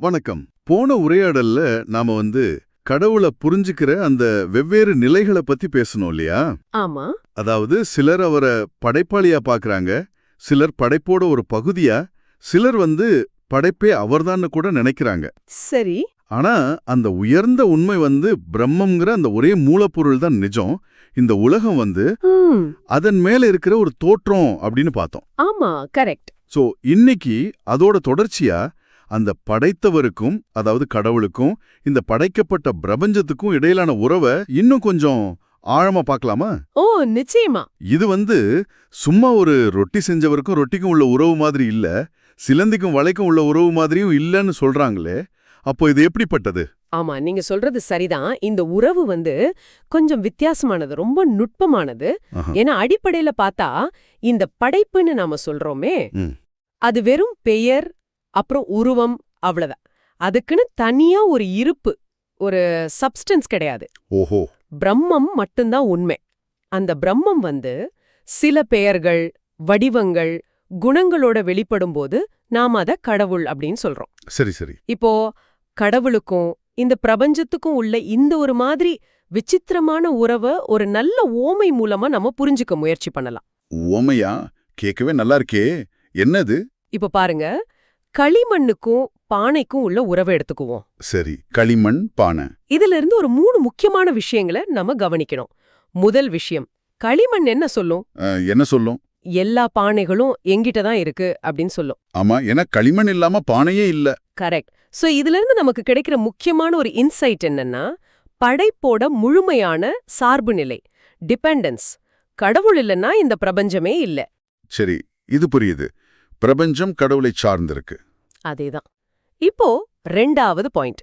வணக்கம். போன உரையாடல்ல நாம வந்து கடவுளை புரிஞ்சுக்கிற அந்த வெவ்வேறு நிலைகளை பத்தி பேசணும் இல்லையா? ஆமா. அதாவது சிலர் அவரை படைப்பாளியா பார்க்கறாங்க சிலர் படைப்போட ஒரு பகுதியா சிலர் வந்து படைப்பே அவர்தான்னு கூட நினைக்கிறாங்க. சரி. ஆனா அந்த உயர்ந்த உண்மை வந்து பிரம்மம்ங்கிற அந்த ஒரே மூலப்பொருள் தான் நிஜம். இந்த உலகம் வந்து அதன் மேல இருக்கிற ஒரு தோற்றம் அப்படின்னு பார்த்தோம். ஆமா கரெக்ட். சோ இன்னைக்கு அதோட தொடர்ச்சியா அந்த படைத்தவருக்கும் அதாவது கடவுளுக்கும் இந்த படைக்கப்பட்ட பிரபஞ்சத்துக்கும் இடையிலான உறவை இன்னும் கொஞ்சம் ஆழமா பார்க்கலாமா? ஓ நிச்சயமா. இது வந்து சும்மா ஒரு ரொட்டி செஞ்சவருக்கும் ரொட்டிக்கும் உள்ள உறவு மாதிரி இல்ல சிலந்திக்கும் வளைக்கும் உள்ள உறவு மாதிரியும் இல்லன்னு சொல்றாங்களே அப்போ இது எப்படிப்பட்டது? ஆமா நீங்க சொல்றது சரிதான். இந்த உறவு வந்து கொஞ்சம் வித்தியாசமானது ரொம்ப நுட்பமானது. ஏன்னா அடிப்படையில பார்த்தா இந்த படைப்புன்னு நாம சொல்றோமே. அது வெறும் பெயர் அப்புறம் உருவம் அவ்வளவுதான். அதுக்குன்னு தனியா ஒரு இருப்பு ஒரு சப்ஸ்டன்ஸ் கிடையாது. ஓஹோ. பிரம்மம் மட்டும்தான் உண்மை. அந்த பிரம்மம் வந்து சில பெயர்கள் வடிவங்கள் குணங்களோட வெளிப்படும்போது நாம் அத கடவுள் அப்படின்னு சொல்றோம். சரி சரி. இப்போ கடவுளுக்கும் இந்த பிரபஞ்சத்துக்கும் உள்ள இந்த ஒரு மாதிரி விசித்திரமான உறவை ஒரு நல்ல ஓமை மூலமா நம்ம புரிஞ்சுக்க முயற்சி பண்ணலாம். ஓமையா? கேட்கவே நல்லா இருக்கே. என்னது? இப்ப பாருங்க களிமண்ணுக்கும் பானைக்கும் உள்ள உறவை எடுத்துக்குவோம். சரி களிமண் பானை. இதுல இருந்து ஒரு மூணு முக்கியமான விஷயங்களை நம்ம கவனிக்கணும். முதல் விஷயம் களிமண் என்ன சொல்லும்? என்ன சொல்லும்? எல்லா பானைகளும் எங்கிட்ட தான் இருக்கு அப்படின்னு சொல்லும். ஆமா ஏன்னா களிமண் இல்லாம பானையே இல்ல. கரெக்ட். சோ இதுல இருந்து நமக்கு கிடைக்கிற முக்கியமான ஒரு இன்சைட் என்னன்னா படைப்போட முழுமையான சார்பு நிலை டிபெண்டன்ஸ். கடவுள் இல்லைன்னா இந்த பிரபஞ்சமே இல்ல. சரி இது புரியுது. பிரபஞ்சம் கடவுளை சார்ந்திருக்கு. அதேதான். இப்போ ரெண்டாவது பாயிண்ட்.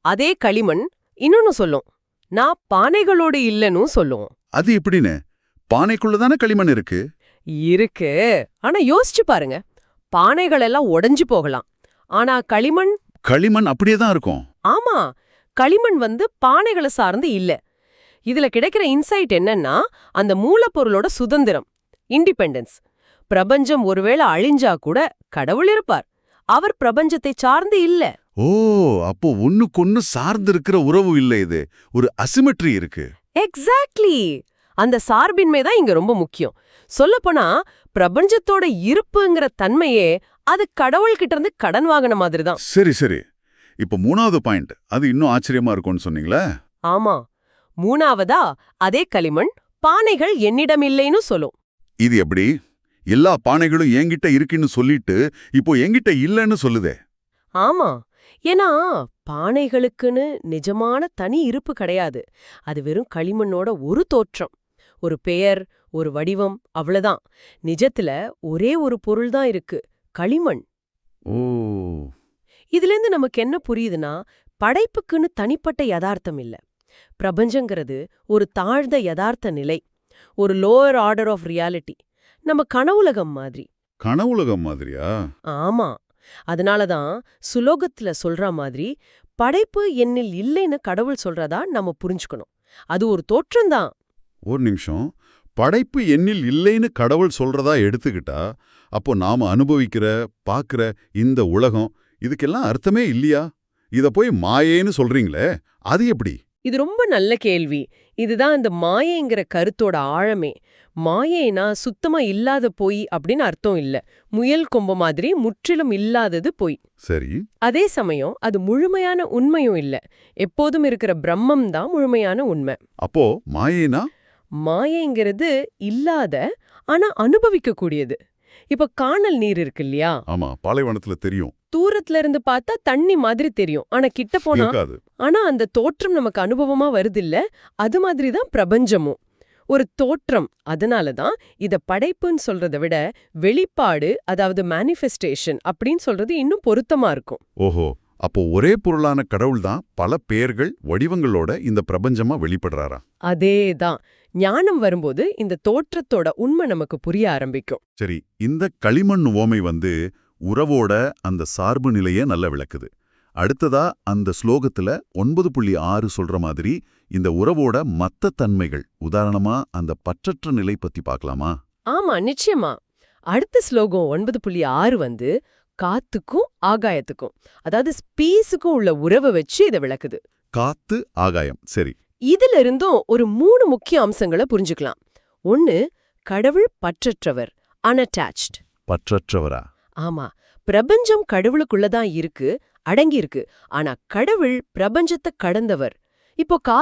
அதே களிமண் இன்னொன்னு சொல்லும். நான் பானைகளோடு இல்லைன்னு சொல்லும் அது எப்படின்னு? பானைக்குள்ள தானே களிமண் இருக்கு? இருக்கு. ஆனா யோசிச்சு பாருங்க. பானைகள் எல்லாம் உடைஞ்சு போகலாம். ஆனா களிமண் களிமண் அப்படியே தான் இருக்கும். ஆமா. களிமண் வந்து பானைகளை சார்ந்து இல்ல. இதுல கிடைக்கிற இன்சைட் என்னன்னா அந்த மூலப்பொருளோட சுதந்திரம் இண்டிபெண்டன்ஸ். பிரபஞ்சம் ஒருவேளை அழிஞ்சா கூட கடவுள் இருப்பார். அவர் பிரபஞ்சத்தை சார்ந்து இல்ல. ஓ அப்போ ஒண்ணுக்கொன்னு சார்ந்து இருக்கிற உறவு இல்ல இது. ஒரு அசிமெட்ரி இருக்கு. எக்ஸாக்ட்லி அந்த சார்பின்மை தான் இங்க ரொம்ப முக்கியம். சொல்லப்போனா பிரபஞ்சத்தோட இருப்புங்கிற தன்மையே அது கடவுள்கிட்ட இருந்து கடன் வாங்கின மாதிரி தான். சரி சரி. இப்போ மூணாவது பாயிண்ட். அது இன்னும் ஆச்சரியமா இருக்கும்னு சொன்னீங்களே? ஆமா. மூணாவதா அதே களிமண் பானைகள் என்னிடம் இல்லைன்னு சொல்லும். இது எப்படி? எல்லா பானைகளும் என்கிட்ட இருக்குன்னு சொல்லிட்டு இப்போ என்கிட்ட இல்லைன்னு சொல்லுதே. ஆமா. ஏன்னா பானைகளுக்குன்னு நிஜமான தனி இருப்பு கிடையாது. அது வெறும் களிமண்ணோட ஒரு தோற்றம். ஒரு பெயர் ஒரு வடிவம் அவ்வளவுதான். நிஜத்துல ஒரே ஒரு பொருள் தான் இருக்கு களிமண். ஓ. இதுலேருந்து நமக்கு என்ன புரியுதுன்னா படைப்புக்குன்னு தனிப்பட்ட யதார்த்தம் இல்ல. பிரபஞ்சங்கிறது ஒரு தாழ்ந்த யதார்த்த நிலை. ஒரு லோயர் ஆர்டர் ஆஃப் ரியாலிட்டி நம்ம கனவுலகம் மாதிரி. கனவுலகம் மாதிரியா? ஆமா. அதனாலதான் சுலோகத்துல சொல்ற மாதிரி படைப்பு என்னில் இல்லைன்னு கடவுள் சொல்றதா நம்ம புரிஞ்சுக்கணும். அது ஒரு தோற்றம்தான். ஒரு நிமிஷம். படைப்பு எண்ணில் இல்லைன்னு கடவுள் சொல்றதா எடுத்துக்கிட்டா அப்போ நாம அனுபவிக்கிற பாக்குற இந்த உலகம் இதுக்கெல்லாம் அர்த்தமே இல்லையா? இத போய் மாயேன்னு சொல்றீங்களே அது எப்படி? இது ரொம்ப நல்ல கேள்வி. இதுதான் இந்த மாயைங்கிற கருத்தோட ஆழமே. மாயைனா சுத்தமா இல்லாத பொய் அப்படின்னு அர்த்தம் இல்ல. முயல் கொம்பு மாதிரி முற்றிலும் இல்லாதது பொய். சரி. அதே சமயம் அது முழுமையான உண்மையும் இல்ல. எப்போதும் இருக்கிற பிரம்மம் தான் முழுமையான உண்மை. அப்போ மாயேனா? மாயைங்கிறது இல்லாத ஆனா அனுபவிக்க கூடியது இப்ப காணல் நீர் இருக்கு இல்லையா? ஆமா பாலைவனத்துல தெரியும். தூரத்துல இருந்து பார்த்தா தண்ணி மாதிரி தெரியும். ஆனா கிட்ட போனா ஆனா அந்த தோற்றம் நமக்கு அனுபவமா வருதில்ல. அது மாதிரி தான் பிரபஞ்சமும். ஒரு தோற்றம். அதனால தான் இத படைப்புன்னு சொல்றதை விட வெளிப்பாடு அதாவது மேனிஃபெஸ்டேஷன் அப்படின்னு சொல்றது இன்னும் பொருத்தமா இருக்கும். ஓஹோ. அப்போ ஒரே பொருளான கடவுள் தான் பல பெயர்கள் வடிவங்களோட இந்த பிரபஞ்சமா வெளிப்படுறாரா? அதேதான் ஞானம் வரும்போது இந்த தோற்றத்தோட உண்மை நமக்கு புரிய ஆரம்பிக்கும். சரி இந்த களிமண் ஓமை வந்து உறவோட அந்த சார்பு நிலையே நல்ல விளக்குது. அடுத்ததா அந்த ஸ்லோகத்துல ஒன்பது புள்ளி ஆறு சொல்ற மாதிரி இந்த உறவோட மத்த தன்மைகள் உதாரணமா அந்த பற்றற்ற நிலை பத்தி பார்க்கலாமா? ஆமா நிச்சயமா. அடுத்த ஸ்லோகம் ஒன்பது புள்ளி ஆறு வந்து காத்துக்கும் ஆகாயத்துக்கும் அதாவது ஸ்பேஸுக்கும் உள்ள உறவை வச்சு இதை விளக்குது. காத்து ஆகாயம். சரி. இதுல இருந்தும் ஒரு மூணு முக்கிய அம்சங்களை புரிஞ்சுக்கலாம். ஒன்னு கடவுள் பற்றற்றவர் அன்அட்டாச்ட் பற்றற்றவரா? ஆமா. பிரபஞ்சம் கடவுளுக்குள்ளதான் இருக்கு அடங்கி இருக்கு ஆனா கடவுள் பிரபஞ்சத்தை கடந்தவர். இப்போ